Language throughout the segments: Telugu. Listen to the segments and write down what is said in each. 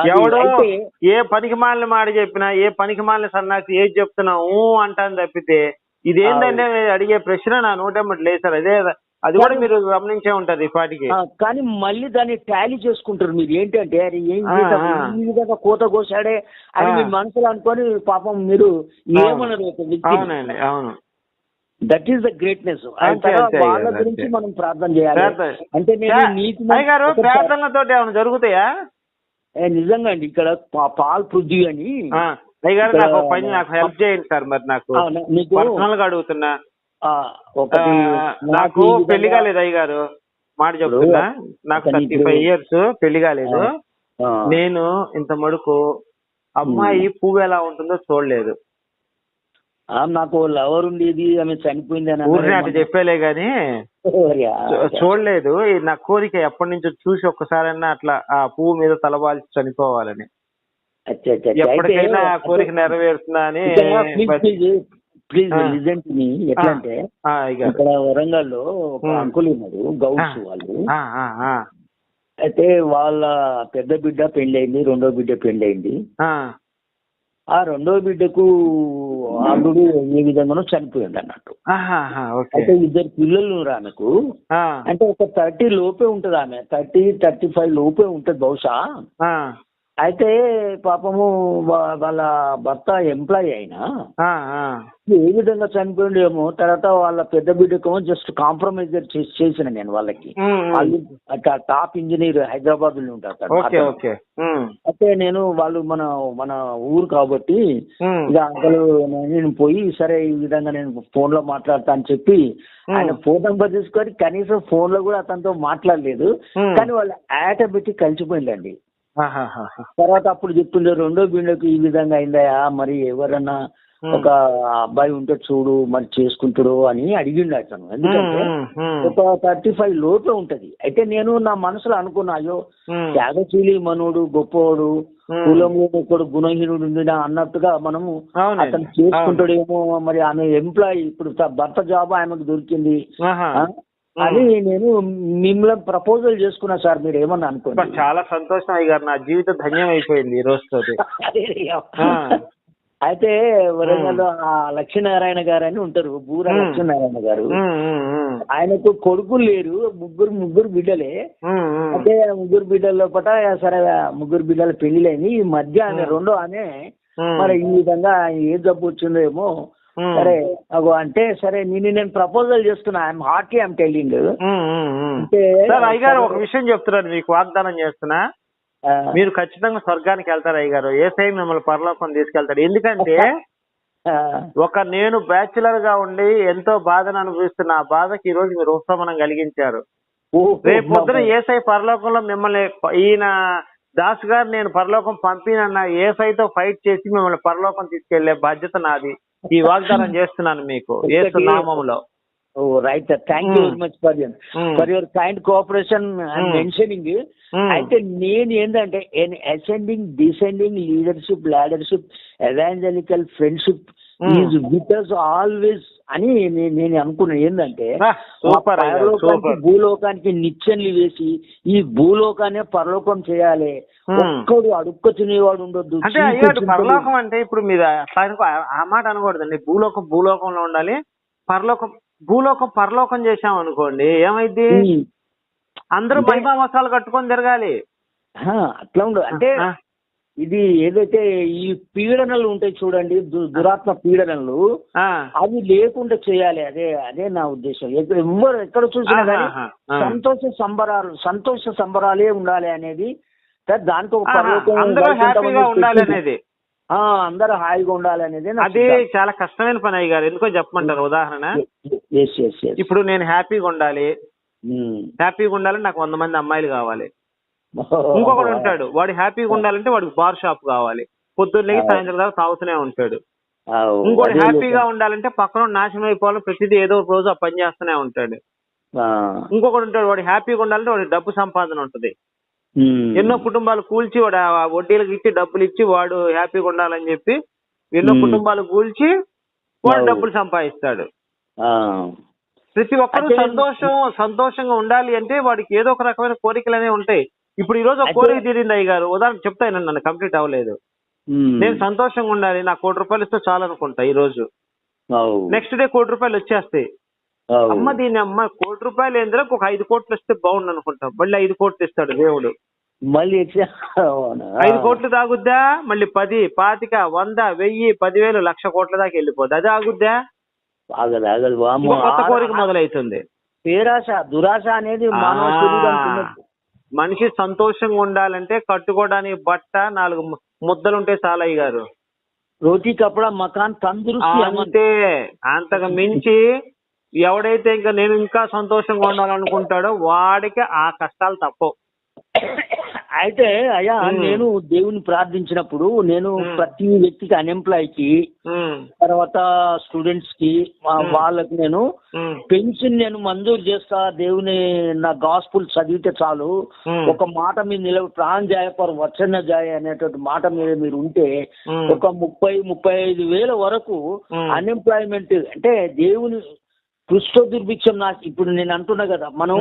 అది ఎవడో ఏ పనికి మాలిన మాట చెప్పినా ఏ పనికి మాలిన సన్నాసి ఏది చెప్తున్నా ఊ అంటాను తప్పితే ఇదేంటంటే అడిగే ప్రశ్న నా నోటెమ్మటి లేదు సార్. అదే అది కూడా మీరు గమనించే ఉంటది ఈ పాటికి ఆ, కానీ మళ్ళీ దాన్ని టాలీ చేసుకుంటారు మీరు. ఏంటంటే అరే ఏం. ఈ విధంగా కోత కోసాడే అని. మీ మనసులో అనుకొని పాపం మీరు ఏమన్నారు ఒక వ్యక్తి అవునండి అవును. దట్ ఈస్ ద గ్రేట్నెస్ వాళ్ళ. గురించి మనం ప్రార్థన చేయాలి. అంటే నేను నీతి ప్రార్థనలతో ఏమైనా జరుగుతాయా? నిజంగా అండి ఇక్కడ పాల్ పృథ్వీ అని నాకు పని నాకు హెల్ప్ చేయండి సార్ మరి నాకు. పర్సనల్గా అడుగుతున్నా. నాకు పెళ్ళి కాలేదు అయ్య గారు మాట చెప్తున్నా. నాకు థర్టీ ఫైవ్ ఇయర్స్ పెళ్ళి కాలేదు. నేను ఇంత మడుకు అమ్మాయి పువ్వు ఎలా ఉంటుందో చూడలేదు. నాకు లవర్ ఉండేది ఆమె చనిపోయింది అని. అటు చెప్పేలే గాని చూడలేదు నా కోరిక ఎప్పటి నుంచో చూసి ఒక్కసారైనా అట్లా ఆ పువ్వు మీద తలవాల్చి చనిపోవాలని. ఎప్పటికైనా ఆ కోరిక నెరవేరుతుందా అని ప్లీజ్. లిజన్ టు మీ ఎట్లా అంటే ఇక్కడ వరంగల్లో ఒక. అంకుల్ ఉన్నారు గౌడ్స్. వాళ్ళు అయితే వాళ్ళ పెద్ద బిడ్డ పెళ్ళయింది రెండో బిడ్డ పెళ్ళయింది ఆ. రెండో బిడ్డకు అల్లుడు ఏ విధంగానో చనిపోయింది అన్నట్టు. అయితే ఇద్దరు పిల్లలు ఆమెకు అంటే ఒక థర్టీ లోపే ఉంటది ఆమె. థర్టీ థర్టీ ఫైవ్ లోపే ఉంటది బహుశా. అయితే పాపము వాళ్ళ భర్త ఎంప్లాయీ అయినా. ఏ విధంగా చనిపోయిండేమో తర్వాత వాళ్ళ పెద్ద బిడ్డకు జస్ట్ కాంప్రమైజ్ చేసిన నేను వాళ్ళకి. వాళ్ళు టాప్ ఇంజనీర్ హైదరాబాద్లో ఉంటారు అయితే నేను వాళ్ళు మన మన ఊరు కాబట్టి. ఇక అంకలు నేను పోయి సరే ఈ విధంగా నేను ఫోన్లో మాట్లాడతా అని చెప్పి. ఆయన ఫోన్ నెంబర్ తీసుకొని కనీసం ఫోన్లో కూడా అతనితో మాట్లాడలేదు. కానీ వాళ్ళు ఆట పెట్టి కలిసిపోయిందండి. తర్వాత అప్పుడు చెప్తుండే రెండో బిండకు ఈ విధంగా అయిందయా మరి ఎవరన్నా. ఒక అబ్బాయి ఉంటే చూడు మరి చేసుకుంటాడు అని అడిగిండు అతను ఎందుకంటే ఒక థర్టీ ఫైవ్ లోపే ఉంటది అయితే నేను నా మనసులో అనుకున్నా అయ్యో. త్యాగశీలి మనోడు గొప్పవాడు. కులంలో ఒకడు గుణహీనుడు అన్నట్టుగా మనము. అతను చేసుకుంటాడేమో మరి ఆమె ఎంప్లాయీ ఇప్పుడు భర్త జాబ్ ఆమెకు దొరికింది? అని నేను మిమ్మల్ని ప్రపోజల్ చేసుకున్నా సార్ మీరు ఏమన్నా అనుకోండి. చాలా సంతోషం అయ్య గారు నా జీవితం ధన్యం అయిపోయింది ఈ రోజుతో. అయితే వరంగల్ ఆ లక్ష్మీనారాయణ గారు అని ఉంటారు బూర. లక్ష్మీనారాయణ గారు. ఆయనకు కొడుకులు లేరు ముగ్గురు ముగ్గురు బిడ్డలే. ఆ ముగ్గురు బిడ్డల లోపల సరే ముగ్గురు బిడ్డల పెళ్ళిలైంది ఈ మధ్య ఆమె రెండో ఆమె మరి ఈ విధంగా ఏ జబ్బు వచ్చిందేమో సరే అగో అంటే సరే నేను నేను ప్రపోజల్ చేస్తున్నా. ఐఎమ్ హార్ట్లీ ఐఎమ్ అంటే సార్ అయ్యగారు ఒక విషయం చెప్తున్నాను మీకు వాగ్దానం చేస్తున్నా. మీరు ఖచ్చితంగా స్వర్గానికి వెళ్తారు అయ్యగారు ఏ సై మిమ్మల్ని పరలోకం తీసుకెళ్తాడు? ఎందుకంటే ఒక నేను బ్యాచులర్గా ఉండి ఎంతో బాధను అనుభవిస్తున్న ఆ బాధకి ఈ రోజు మీరు ఉపశమనం కలిగించారు. రేపు పొద్దున ఏసై పరలోకంలో మిమ్మల్ని ఈయన దాస్ గారు నేను పరలోకం పంపినన్న ఏసైతో ఫైట్ చేసి మిమ్మల్ని పరలోకం తీసుకెళ్ళే బాధ్యత నాది. ఈ వాగ్దానం చేస్తున్నాను మీకు ఏసు నామములో ఓ right thank you. Very much for Hmm. For your kind cooperation Hmm. Mentioning. అయితే నేను ఏంటంటే ascending descending leadership laddership evangelical friendship. Is with us always అని నేను అనుకున్నాను ఏంటంటే. భూలోకానికి నిచ్చెనలు వేసి ఈ భూలోకాన్ని పరలోకం చేయాలి. ఒక్కడు అడుక్క తినేవాడు ఉండొద్దు. అంటే పరలోకం అంటే ఇప్పుడు మీరు ఆ- మాట అనకూడదండి. భూలోకం భూలోకంలో ఉండాలి. పరలోకం భూలోకం పరలోకం చేశాం అనుకోండి ఏమైంది. అందరూ మహిమా వస్త్రాలు కట్టుకొని తిరగాలి. అట్లా ఉండదు. అంటే ఇది ఏదైతే ఈ పీడనలు ఉంటాయి చూడండి దురాత్మ పీడనలు అవి లేకుండా చేయాలి. అదే అదే నా ఉద్దేశం. ఎవ్వరు ఎక్కడ చూసినా కానీ. సంతోష సంబరాలు సంతోష సంబరాలే ఉండాలి అనేది దా- దానికి ఒక అందరూ హాయిగా ఉండాలి అనేది అది. చాలా కష్టమైన పని అయ్య గారు. ఎందుకో చెప్పమంటారు ఉదాహరణ. ఇప్పుడు నేను హ్యాపీగా ఉండాలి. హ్యాపీగా ఉండాలంటే నాకు వంద మంది అమ్మాయిలు కావాలి. ఇంకొకడు ఉంటాడు. వాడు హ్యాపీగా ఉండాలంటే వాడికి బార్ షాప్ కావాలి. పొద్దున్నే సాయంత్రం దాకా తాగుతూనే ఉంటాడు. ఇంకోటి హ్యాపీగా ఉండాలంటే పక్కన నాశనం అయిపోవాలి ప్రతిదీ ఏదో ఒక రోజు ఆ పని చేస్తూనే ఉంటాడు. ఆ, ఇంకొకటి ఉంటాడు. వాడు హ్యాపీగా ఉండాలంటే వాడి డబ్బు సంపాదన ఉంటది. ఎన్నో కుటుంబాలు కూల్చి వాడు వడ్డీలకు ఇచ్చి డబ్బులు ఇచ్చి వాడు హ్యాపీగా ఉండాలని చెప్పి ఎన్నో. కుటుంబాలు కూల్చి వాడు. డబ్బులు సంపాదిస్తాడు. ప్రతి ఒక్కరూ సంతోషం సంతోషంగా ఉండాలి అంటే వాడికి ఏదో ఒక రకమైన కోరికలు అనేవి ఉంటాయి. ఇప్పుడు ఈ రోజు కోరిక తీరింది అయ్య గారు. ఉదాహరణ చెప్తాను నన్ను కంప్లీట్ అవ్వలేదు. నేను సంతోషంగా ఉండాలి. నాకు కోటి రూపాయలు ఇస్తే చాలు అనుకుంటా ఈ రోజు. నెక్స్ట్ డే కోటి రూపాయలు వచ్చేస్తాయి. అమ్మ దీని అమ్మ కోటి రూపాయలు ఏంద్రా ఒక ఐదు కోట్లు ఇస్తే బాగుండు అనుకుంటా. మళ్ళీ ఐదు కోట్లు ఇస్తాడు దేవుడు. మళ్ళీ? ఐదు కోట్లు తాగుద్దా? మళ్ళీ పది. పాతిక వంద వెయ్యి పదివేలు లక్ష కోట్ల దాకా వెళ్ళిపోద్ది. అది ఆగుద్దా? ఆగదు ఆగదు కొత్త కోరిక మొదలవుతుంది పేరాశ దురాశ అనేది మానవ. మనిషి సంతోషంగా ఉండాలంటే కట్టుకోవడానికి బట్ట నాలుగు ముద్దలుంటే చాలా అయ్య గారు రోటీ కపడా మకాన్ తందరుస్తి. అంతే. అంతకు మించి ఎవడైతే ఇంకా నేను ఇంకా సంతోషంగా ఉండాలనుకుంటాడో వాడికి ఆ కష్టాలు తప్పవు. అయితే అయ్యా. నేను దేవుని ప్రార్థించినప్పుడు నేను. ప్రతి వ్యక్తికి అన్ఎంప్లాయ్కి తర్వాత స్టూడెంట్స్కి. వాళ్ళకి నేను పెన్షన్ నేను మంజూరు చేస్తా దేవుని నా గాస్పుల్ చదివితే చాలు ఒక మాట మీద నిలబడి ప్రాణ జాయపర్ వచ్చన్న జాయ అనేటువంటి మాట మీద మీరు ఉంటే ఒక ముప్పై ముప్పై ఐదు వేల వరకు. అన్ఎంప్లాయ్మెంట్ అంటే దేవుని కృష్ణ దుర్భిక్షం నాకు ఇప్పుడు నేను అంటున్నా కదా మనం.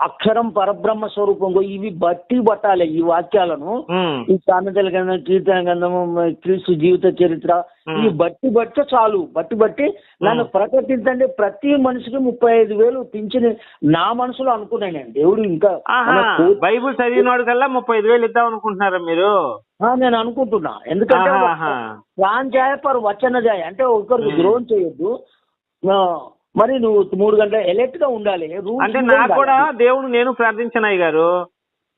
అక్షరం పరబ్రహ్మ స్వరూపం ఇవి బట్టి పట్టాలి ఈ వాక్యాలను. ఈ సామెతల గ్రంథం కీర్తన గ్రంథము క్రీస్తు జీవిత చరిత్ర. ఈ బట్టి బట్టి చాలు. బట్టి బట్టి నన్ను ప్రకటించండి. ప్రతి మనిషికి ముప్పై ఐదు వేలు పింఛని నా మనసులో అనుకున్నాను నేను. దేవుడు ఇంకా బైబుల్ చదివినోడు కల్లా ముప్పై ఐదు వేలు ఇద్దాం అనుకుంటున్నారా మీరు? నేను అనుకుంటున్నా. ఎందుకంటే. ప్రాణ్ జాయ పర్ వచన జాయ. అంటే ఒకరికి. ద్రోహం చేయొద్దు. మరి నువ్వు మూడు గంటల ఎలర్ట్గా ఉండాలి. అంటే నాకు. కూడా దేవుడు నేను ప్రార్థించాను అయ్య గారు.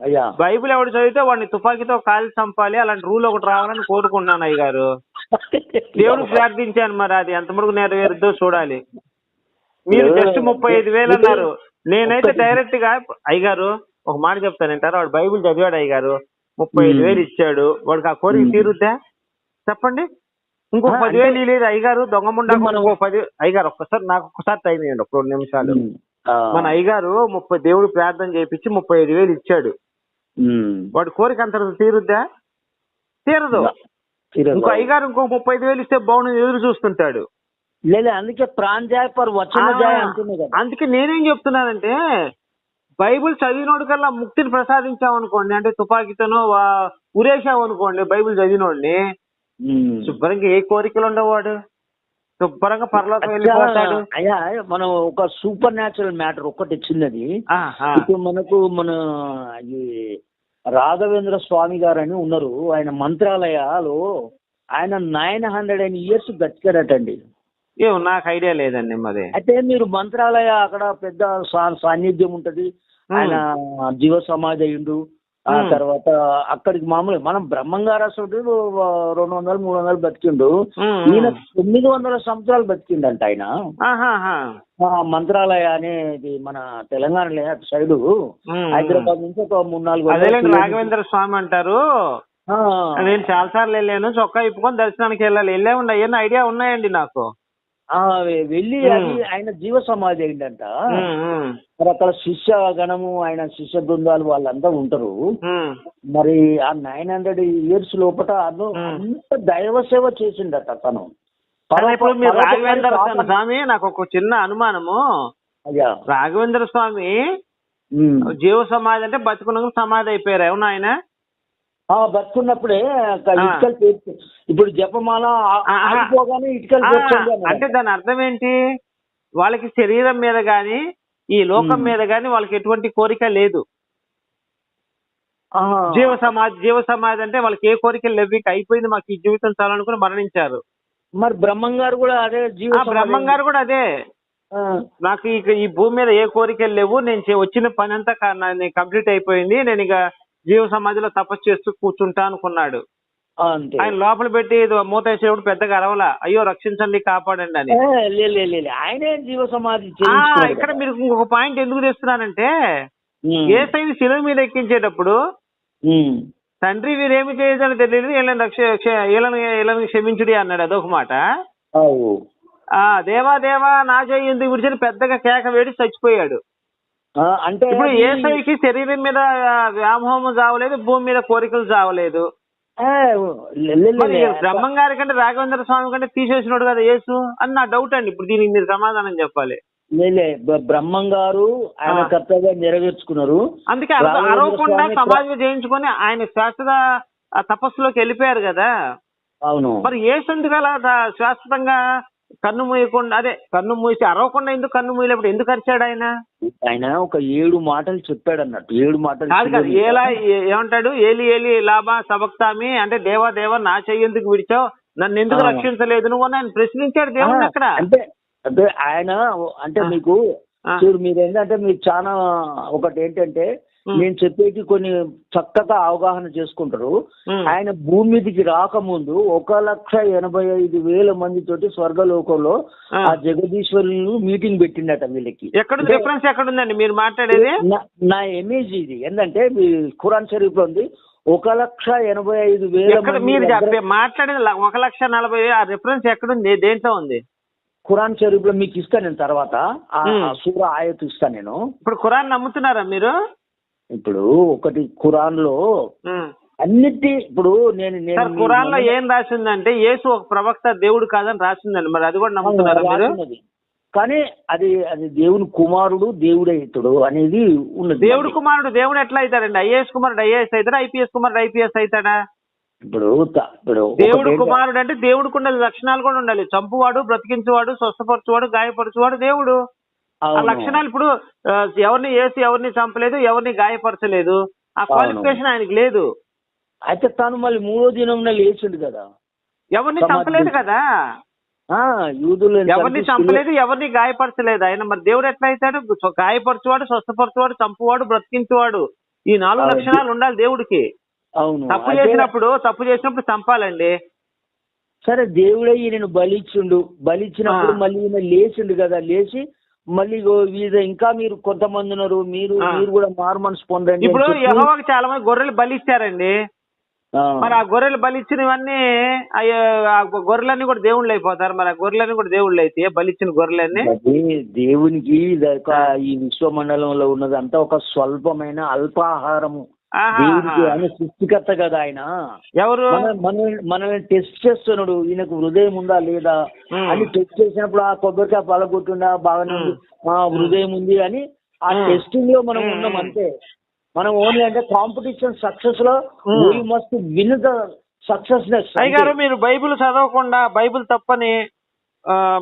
అయ్యా. బైబిల్ ఎవడు చదివితే వాడిని తుపాకీతో కాల్చి చంపాలి అలాంటి రూల్ ఒకటి రావాలని కోరుకుంటున్నాను అయ్య గారు. దేవుడు ప్రార్థించాను మరి అది ఎంతవరకు నెరవేరుద్దో చూడాలి. మీరు జస్ట్ ముప్పై ఐదు వేలు అన్నారు. నేనైతే డైరెక్ట్గా అయ్యగారు ఒక మాట చెప్తాను అంటారు వాడు బైబిల్ చదివాడు అయ్యగారు ముప్పై ఐదు వేలు ఇచ్చాడు. వాడికి ఆ కోరిక. తీరుద్దా? చెప్పండి. ఇంకో పదివేలు లేదు అయ్యగారు దొంగ ముండా ఇప్పుడు మనం- ఇంకో పది అయ్యగారు ఒక్కసారి నాకు ఒక్కసారి టైం ఇవ్వండి ఒక రెండు నిమిషాలు. మన అయ్యగారు ముప్పై దేవుడు ప్రార్థన చేయించి ముప్పై ఐదు వేలు ఇచ్చాడు. వాడి కోరిక అంత తీరుద్దా తీరదు. ఇంకో అయ్యగారు ఇంకో ముప్పై ఐదు వేలు ఇస్తే బాగుంది ఎదురు చూస్తుంటాడు లేదు అందుకే ప్రాణ్ జాయ పర్ కదా అందుకే నేనేం చెప్తున్నానంటే బైబిల్ చదివినోడు కల్లా ముక్తిని ప్రసాదించాం అనుకోండి అంటే తుపాకీతోనో వా- ఉరేసాం అనుకోండి బైబిల్ చదివినోడిని. శుభ్రంగా ఏ కోరికలు ఉండవాడు? శుభ్రంగా పరలోకం వెళ్ళిపోతాడు అయ్యా మనం ఒక సూపర్ న్యాచురల్ మ్యాటర్ ఒకటి చిన్నది ఆహా. ఇప్పుడు మనకు మన ఈ రాఘవేంద్ర స్వామి గారు అని ఉన్నారు. ఆయన మంత్రాలయాలు ఆయన నైన్ హండ్రెడ్ అండ్ ఇయర్స్ బతికారటండి ఏమో నాకు ఐడియా లేదండి మరి. అయితే మీరు మంత్రాలయ అక్కడ పెద్ద సాన్నిధ్యం ఉంటది. ఆయన జీవ సమాధి అయ్యిండు. ఆ. తర్వాత అక్కడికి మామూలు మనం బ్రహ్మంగారు అసలు రెండు వందలు మూడు వందలు బతికిండు. ఈయన. తొమ్మిది వందల సంవత్సరాలు బతికిండంట ఆయన. మంత్రాలయ అనేది మన తెలంగాణలో అటు సైడు. హైదరాబాద్ నుంచి ఒక మూడు నాలుగు. రాఘవేంద్ర స్వామి అంటారు. నేను చాలా సార్లు వెళ్ళాను. చొక్కా ఇప్పుకొని దర్శనానికి వెళ్ళాలి. వెళ్ళే ఉండే అవన్నీ ఐడియా ఉన్నాయండి నాకు. వెళ్ళి. అది ఆయన జీవ సమాధి అయిందంట మరి అక్కడ శిష్య గణము ఆయన శిష్య బృందాలు వాళ్ళంతా ఉంటారు. మరి ఆ నైన్ హండ్రెడ్ ఇయర్స్ లోపల. అంత దైవ సేవ చేసిండట తను ఇప్పుడు మీరు రాఘవేంద్ర స్వామి నాకు ఒక చిన్న అనుమానము అయ్యా రాఘవేంద్ర స్వామి. జీవ సమాధి అంటే బతుకున్న సమాధి అయిపోయారు అవునా ఆయన బతుకున్నప్పుడే. ఇటుకలు పేర్చి ఇప్పుడు జపమాల. ఆగిపోగానే ఇటుకలు. అంటే దాని అర్థం ఏంటి వాళ్ళకి శరీరం మీద గాని ఈ లోకం. మీద గాని వాళ్ళకి ఎటువంటి కోరిక లేదు. జీవ సమాధి జీవ సమాధి అంటే వాళ్ళకి ఏ కోరికలు లేవు అయిపోయింది మాకు ఈ జీవితం చాలనుకుని మరణించారు మరి బ్రహ్మం గారు కూడా అదే జీవ బ్రహ్మం గారు కూడా అదే నాకు ఇక ఈ భూమి మీద ఏ కోరికలు లేవు నేను వచ్చిన పని అంతా కంప్లీట్ అయిపోయింది నేను ఇక జీవ సమాధిలో తపస్సు చేస్తూ కూర్చుంటా అనుకున్నాడు. ఆయన లోపల పెట్టి మూత వేసేటప్పుడు పెద్దగా అరవలా. అయ్యో రక్షించండి కాపాడండి అని. ఆయనే జీవ సమాధి ఇక్కడ. మీరు ఇంకొక పాయింట్ ఎందుకు తెస్తున్నానంటే. ఏ సైన్ శిలువ మీద ఎక్కించేటప్పుడు. తండ్రి వీరేమి చేయదని తెలియదు వీళ్ళని రక్ష క్ష- వీళ్ళని వీళ్ళని క్షమించుడి అన్నాడు. అదొక మాట. దేవా దేవా నా చేయి ఎందుకు విడిచని పెద్దగా కేక వేడి చచ్చిపోయాడు. అంటే ఇప్పుడు ఏసైకి శరీరం మీద వ్యామోహం చావలేదు భూమి మీద కోరికలు చావలేదు. ఏ. బ్రహ్మం గారి కంటే రాఘవేంద్ర స్వామి కంటే తీసేసినాడు కదా యేసు? అని నా డౌట్ అండి. ఇప్పుడు దీనికి మీరు సమాధానం చెప్పాలి. లేలే బ్రహ్మం గారు ఆయన ఆ. కర్తవ్యం నెరవేర్చుకున్నారు. అందుకే అరవకుండా సమాధిగా చేయించుకొని ఆయన శాశ్వత తపస్సులోకి వెళ్ళిపోయారు కదా. అవును. మరి అలా దా- శాశ్వతంగా కన్ను మూయకుండా అదే కన్ను మూసి అరవకుండా ఎందుకు కన్ను మూయలేప్పుడు ఎందుకు అరిచాడు ఆయన ఆయన ఒక ఏడు మాటలు చెప్పాడు అన్నట్టు ఏడు మాటలు కాదు కాదు ఏలా ఏమంటాడు ఏలి ఏలి లాభా సబక్తామి అంటే దేవా దేవా నా చెయ్యి ఎందుకు విడిచావు నన్ను ఎందుకు. రక్షించలేదు నువ్వు అని ఆయన ప్రశ్నించాడు దేవుడు అక్కడ అంటే అంటే ఆయన అంటే. మీకు మీరు ఏంటంటే మీకు చాలా ఒకటి ఏంటంటే. నేను చెప్పేటి కొన్ని చక్కగా అవగాహన చేసుకుంటారు. ఆయన భూమి మీదకి రాకముందు ఒక లక్ష ఎనభై ఐదు వేల మంది తోటి స్వర్గలోకంలో ఆ. జగదీశ్వరులు మీటింగ్ పెట్టిండట వీళ్ళకి. ఎక్కడ రిఫరెన్స్ ఎక్కడుందండి? మీరు మాట్లాడేది? నా- ఇమేజ్ ఇది. ఏంటంటే మీ ఖురాన్ షరీఫ్లో ఉంది. ఒక లక్ష ఎనభై ఐదు వేల ఎక్కడ మీరు మాట్లాడేది ఒక లక్ష నలభై ఆ రిఫరెన్స్ ఎక్కడుంది? దేంట్లో ఉంది? ఖురాన్ షరీఫ్లో మీకు ఇస్తాను నేను తర్వాత. ఆ సూర ఆయత్ ఇస్తాను నేను. ఇప్పుడు ఖురాన్ నమ్ముతున్నారా మీరు? ఇప్పుడు ఒకటి ఖురాన్లో. అన్నిటి ఇప్పుడు నేను ఖురాన్లో ఏం రాసిందంటే యేసు ఒక ప్రవక్త దేవుడు కాదని రాసిందండి. మరి అది కూడా నమ్ముతున్నారా. కానీ అది అది దేవుని కుమారుడు దేవుడే ఇతడు అనేది ఉన్నది దేవుడు కుమారుడు దేవుడు ఎట్లా అవుతాడండి? ఐఏఎస్ కుమారుడు ఐఏఎస్ అవుతాడా? ఐపీఎస్ కుమారుడు ఐపీఎస్ అవుతాడా? ఇప్పుడు ఇప్పుడు దేవుడు కుమారుడు అంటే దేవుడికి ఉండాలి లక్షణాలు కూడా ఉండాలి. చంపువాడు బ్రతికించువాడు స్వస్థపరచువాడు గాయపరచువాడు దేవుడు. ఆ. లక్షణాలు ఇప్పుడు ఎవరిని వేసి ఎవరిని చంపలేదు ఎవరిని గాయపరచలేదు. ఆ క్వాలిఫికేషన్ ఆయనకి లేదు. అయితే తను మళ్ళీ మూడో దినంలో లేచిండు కదా. ఎవరిని చంపలేదు కదా. ఆ యూదులు ఎవరిని చంపలేదు ఎవరిని గాయపరచలేదు. ఆయన మరి దేవుడు ఎట్లా అవుతాడు? గాయపరచువాడు స్వస్థపరచువాడు చంపువాడు బ్రతికించువాడు. ఈ నాలుగు. లక్షణాలు ఉండాలి దేవుడికి. అవును. తప్పు చేసినప్పుడు తప్పు చేసినప్పుడు చంపాలండి. సరే దేవుడే ఈయనను బలిచ్చిండు. బలిచ్చినప్పుడు. మళ్ళీ ఈయన లేచిండు కదా. లేచి మళ్ళీ వీధ ఇంకా మీరు కొంతమంది ఉన్నారు మీరు. మీరు కూడా మారు మనసు పొందండి ఇప్పుడు యెహోవాకి చాలా మంది గొర్రెలు బలి ఇచ్చారండి. మరి ఆ గొర్రెలు బలి ఇచ్చినవన్నీ ఆ గొర్రెలన్నీ కూడా దేవుళ్ళు అయిపోతారు మరి ఆ గొర్రెలన్నీ కూడా దేవుళ్ళు అయితే బలి ఇచ్చిన గొర్రెలన్నీ దేవునికి ఈ విశ్వమండలంలో ఉన్నదంతా ఒక స్వల్పమైన అల్పాహారము దేవుడికి. ఆయన సృష్టికర్త కదా ఆయన ఎవరు మన మన మనల్ని టెస్ట్ చేస్తున్నాడు ఈయనకు హృదయం ఉందా లేదా. అని టెస్ట్ చేసినప్పుడు ఆ కొబ్బరికాయ పలగొట్టుండా బాగానే ఉంది హృదయం ఉంది అని ఆ. టెస్టింగ్లో మనం ఉన్నాం. అంతే మనం ఓన్లీ అంటే competition సక్సెస్లో. We must win the successness అయ్యగారు మీరు బైబిల్ చదవకుండా బైబిల్ తప్పని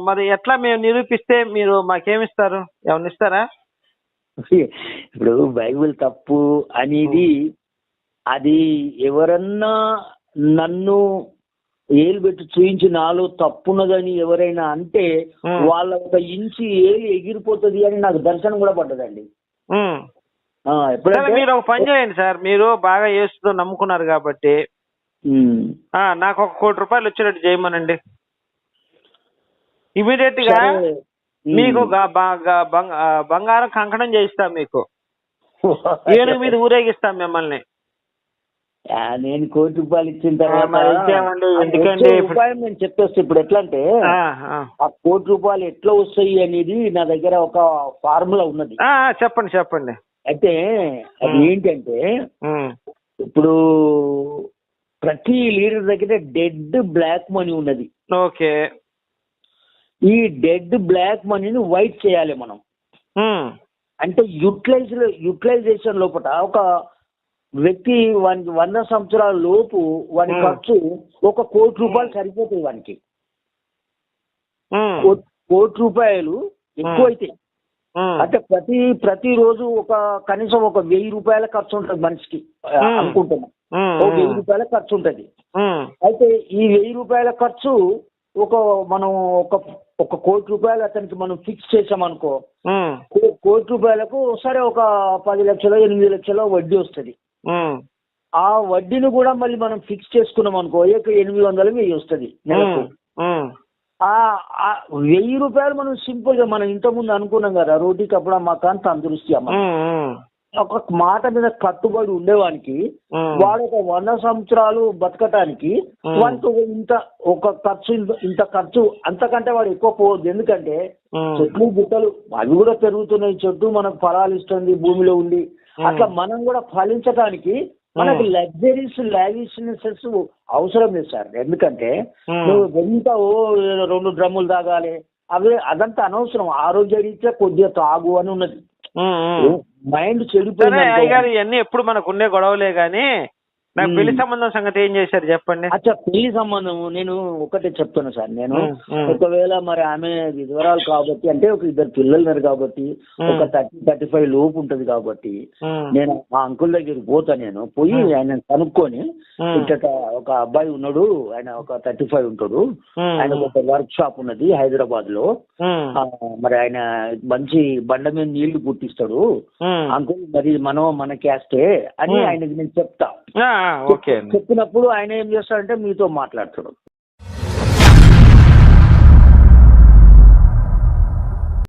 మరి ఎట్లా మేము నిరూపిస్తే మీరు మాకేమిస్తారు ఏమన్నా ఇస్తారా ఇప్పుడు బైబిల్ తప్పు అనేది అది ఎవరన్నా నన్ను ఏలు పెట్టి చూయించి నాలో తప్పున్నదని ఎవరైనా అంటే. వాళ్ళ ఒక ఇంచి ఏలు ఎగిరిపోతుంది అని నాకు దర్శనం కూడా పడ్డదండి. మీరు ఒక పని చేయండి సార్. మీరు బాగా యేసుతో నమ్ముకున్నారు కాబట్టి. నాకు ఒక కోటి రూపాయలు వచ్చేటట్టు చేయమనండి. ఇమీడియట్గా. మీకు బంగ- ఆ, బంగారం కంకణం చేయిస్తాం మీకు. ఏనుగు మీద ఊరేగిస్తాం మిమ్మల్ని. నేను కోటి రూపాయలు ఇచ్చిన తర్వాత నేను చెప్పేస్తా ఇప్పుడు ఎట్లా అంటే ఆ, కోటి రూపాయలు ఎట్లా వస్తాయి అనేది నా దగ్గర ఒక ఫార్ములా ఉన్నది. చెప్పండి చెప్పండి. అయితే అది ఉమ్. ఏంటంటే ఉమ్, ఇప్పుడు ప్రతి లీడర్ దగ్గర డెడ్ బ్లాక్ మనీ ఉన్నది. ఓకే. ఈ డెడ్ బ్లాక్ మనీని వైట్ చేయాలి మనం. అంటే యూటిలైజ్ యూటిలైజేషన్ లోపల ఒక వ్యక్తి వానికి వంద సంవత్సరాల లోపు వాని. ఖర్చు ఒక కోటి రూపాయలు సరిపోతాయి వానికి. కోటి రూపాయలు ఎక్కువైతాయి అంటే ప్రతి ప్రతి రోజు ఒక కనీసం ఒక వెయ్యి రూపాయల ఖర్చు ఉంటుంది మనిషికి. అనుకుంటున్నాం. ఒక వెయ్యి రూపాయల ఖర్చు ఉంటుంది. అయితే ఈ వెయ్యి రూపాయల ఖర్చు ఒక మనం ఒక ఒక కోటి రూపాయలు అతనికి మనం ఫిక్స్ చేసామనుకో కోటి రూపాయలకు సరే ఒక పది లక్షలు ఎనిమిది లక్షలు వడ్డీ వస్తుంది. ఆ వడ్డీని కూడా మళ్ళీ మనం ఫిక్స్ చేసుకున్నాం అనుకో ఎనిమిది వందలు వెయ్యి వస్తుంది నెలకు. ఆ వెయ్యి రూపాయలు మనం సింపుల్గా మనం ఇంతకుముందు అనుకున్నాం కదా రోటీ కప్పుడా మకాన్ తందరుస్తి అమ్మ ఒక మాట మీద కట్టుబడి ఉండేవానికి. వాడు ఒక వంద సంవత్సరాలు బతకటానికి. వానికి ఇంత ఒక ఖర్చు ఇంత- ఖర్చు అంతకంటే వాడు ఎక్కువ పోవద్దు ఎందుకంటే చెట్లు గుట్టలు అవి కూడా పెరుగుతున్నాయి చెట్టు మనకు ఫలాలు ఇస్తుంది భూమిలో ఉండి. అట్లా మనం కూడా ఫలించడానికి మనకి. లగ్జరీస్ లావిష్నెసెస్ అవసరం లేదు సార్ ఎందుకంటే. నువ్వు ఎంత ఓ రెండు డ్రమ్ములు తాగాలి అవి అదంతా అనవసరం ఆరోగ్య రీత్యా కొద్దిగా తాగు అని ఉన్నది. మైండ్ చెడిపోయింది అయ్యగారు ఇవన్నీ ఎప్పుడు మనకు ఉండే గొడవలే గానీ నాకు. పెళ్ళి సంబంధం సంగతి ఏం చేశారు చెప్పండి అచ్చా పెళ్ళి సంబంధం నేను ఒకటే చెప్తాను సార్ నేను. ఒకవేళ మరి ఆమె విధవరాలు కాబట్టి అంటే ఒక ఇద్దరు పిల్లలు ఉన్నారు కాబట్టి. ఒక థర్టీ థర్టీ ఫైవ్ లోపు ఉంటది కాబట్టి నేను ఆ అంకుల్ దగ్గరికి పోతా నేను పోయి. ఆయన కనుక్కొని ఇట్ట ఒక అబ్బాయి ఉన్నాడు ఆయన ఒక థర్టీ ఫైవ్ ఉంటాడు ఆయన ఒక వర్క్ షాప్ ఉన్నది హైదరాబాద్లో మరి ఆయన మంచి బండ మీద నీళ్ళు పుట్టిస్తాడు. అంకుల్ మరి మనం మన క్యాస్టే అని. ఆయనకి నేను చెప్తా ఓకే అండి. చెప్పినప్పుడు ఆయన ఏం చేస్తాడంటే మీతో మాట్లాడతాడు.